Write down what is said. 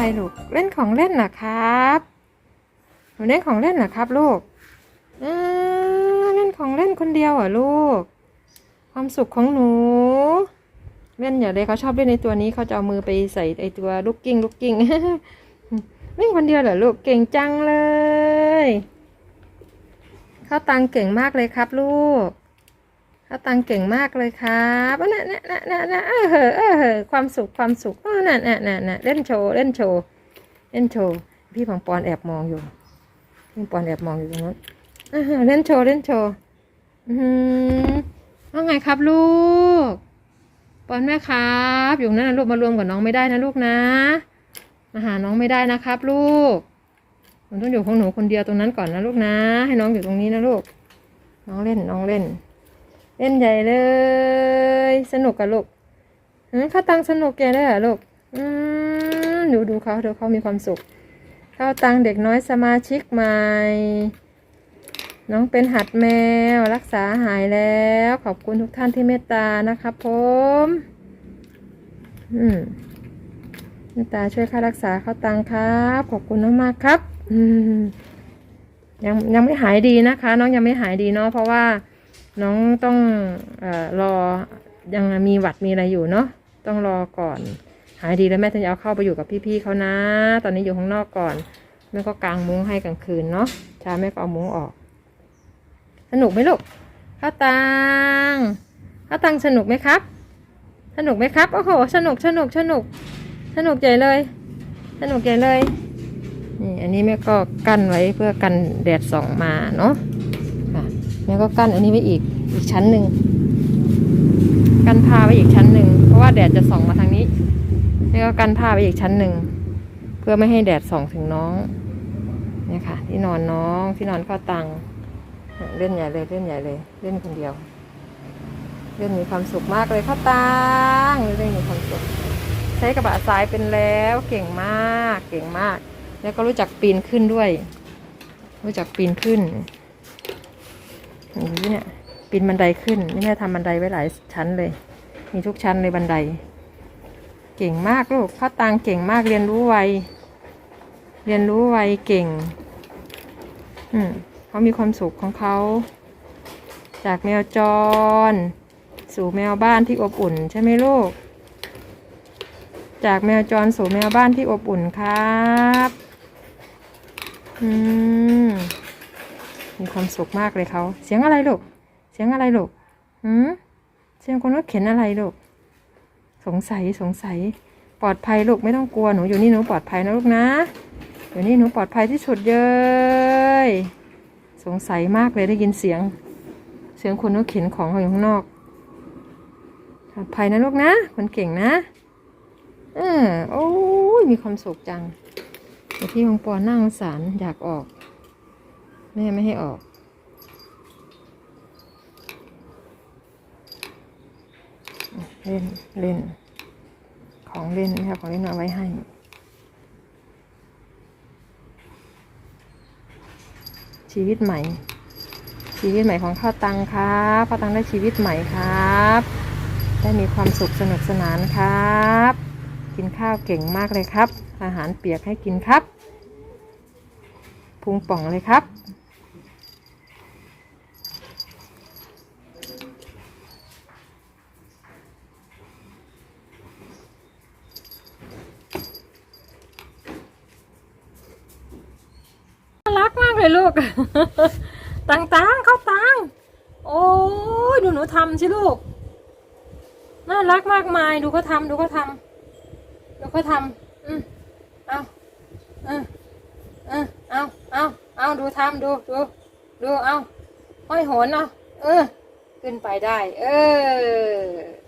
อะไรลูก เล่นของเล่นเหรอครับหนูเล่นของเล่นเหรอครับ ลูกเล่นของเล่นคนเดียวเหรอลูก ความสุขของหนู เล่นอย่าเลยเขาชอบเล่นในตัวนี้เขาจะเอามือไปใส่ไอตัวลูกกิ้งลูกกิ้งเล่นคนเดียวเหรอลูกเก่งจังเลยเข้าตังเก่งมากเลยครับลูก เข้าตังเก่งมากเลยครับอะน่ะน่ะน่ะน่ะนะเออเหอเออเหอความสุขความสุขอะน่ะน่ะน่ะนะเล่นโชว์เล่นโชว์เล่นโชว์พี่ของปอนแอบมองอยู่พี่ปอนแอบมองอยู่ตรงนั้นเล่นโชว์เล่นโชว์อือว่าไงครับลูกปอนแม่ครับ อยู่นั่นนะลูกมารวมกับน้องไม่ได้นะลูกนะมาหาน้องไม่ได้นะครับ ลูกมันต้องอยู่ของหนูคนเดียวตรงนั้นก่อนนะลูกนะ ให้น้องอยู่ตรงนี้นะลูก น้องเล่นน้องเล่น เล่นใหญ่เลย สนุกกับลูกหืมข้าวตังสนุกแกได้เหรอลูกอืมดูดูเขาดูเขามีความสุขข้าวตังเด็กน้อยสมาชิกใหม่ น้องเป็นหัดแมวรักษาหายแล้ว ขอบคุณทุกท่านที่เมตตานะครับผมอืมเมตตาช่วยค่ารักษาข้าตังครับ ขอบคุณมากๆครับ อืมยังยังไม่หายดีนะคะ น้องยังไม่หายดีเนาะเพราะว่า น้องต้องเอ่อรอยังมีหวัดมีอะไรอยู่เนาะต้องรอก่อน หายดีแล้วแม่ถึงจะเอาเข้าไปอยู่กับพี่ๆเขานะ ตอนนี้อยู่ข้างนอกก่อนแม่ก็กางมุ้งให้กลางคืนเนาะเช้าแม่ก็เอามุ้งออก สนุกไหมลูกข้าวตังข้าวตังสนุกไหมครับ สนุกไหมครับโอ้โหสนุกสนุกสนุก สนุกใหญ่เลย สนุกใหญ่เลยนี่อันนี้แม่ก็กั้นไว้เพื่อกันแดดส่องมาเนาะ ค่ะแม่ก็กั้นอันนี้ไว้อีกอีกชั้นหนึ่งกันผ้าไว้อีกชั้นหนึ่งเพราะว่าแดดจะส่องมาทางนี้แม่ก็กันผ้าไว้อีกชั้นหนึ่งเพื่อไม่ให้แดดส่องถึงน้องเนี่ยค่ะ ที่นอนน้องที่นอนข้าวตังเล่นใหญ่เลยเล่นใหญ่เลย เล่นคนเดียว เล่นมีความสุขมากเลยข้าวตังเล่นมีความสุขใช้กระบะทรายเป็นแล้วเก่งมากเก่งมาก แล้วก็รู้จักปีนขึ้นด้วย รู้จักปีนขึ้น อย่างนี้เนี่ยปีนบันไดขึ้นนี่แม่ทำบันไดไว้หลายชั้นเลย มีทุกชั้นเลยบันได เก่งมากลูกข้าวตังเก่งมากเรียนรู้ไวเรียนรู้ไวเก่ง อืมเขามีความสุขของเขา จากแมวจร สู่แมวบ้านที่อบอุ่นใช่ไหมลูก จากแมวจรสู่แมวบ้านที่อบอุ่นครับ อืม มีความสุขมากเลยเขา เสียงอะไรลูก เสียงอะไรลูกหืมเสียงคนรถเข็นอะไรลูก สงสัยสงสัย ปลอดภัยลูกไม่ต้องกลัวหนูอยู่นี่หนูปลอดภัยนะลูกนะ อยู่นี่หนูปลอดภัยที่สุดเลย สงสัยมากเลยได้ยินเสียง เสียงคนรถเข็นของเขาอยู่ข้างนอก ปลอดภัยนะลูกนะ คนเก่งนะเออโอ้ยมีความสุขจังแต่ที่ของปอนั่งสารอยากออก แม่ไม่ให้ออก เล่น เล่น ของเล่นแม่เอาของเล่นมาไว้ให้ชีวิตใหม่ ชีวิตใหม่ของข้าวตังครับข้าวตังได้ชีวิตใหม่ครับ ได้มีความสุขสนุกสนานครับ กินข้าวเก่งมากเลยครับ อาหารเปียกให้กินครับพุงป่องเลยครับ น่ารักมาก เลยลูก ตังตังๆเข้าตังโอ้ยดูหนูทำสิลูก น่ารักมากมายดูเขาทำดูเขาทำดูเขาทำอืมเอาเออเออเอาเอาเอาดูทำดูดูดูเอาห้อยโหนเอาเออ ขึ้นไปได้ เออ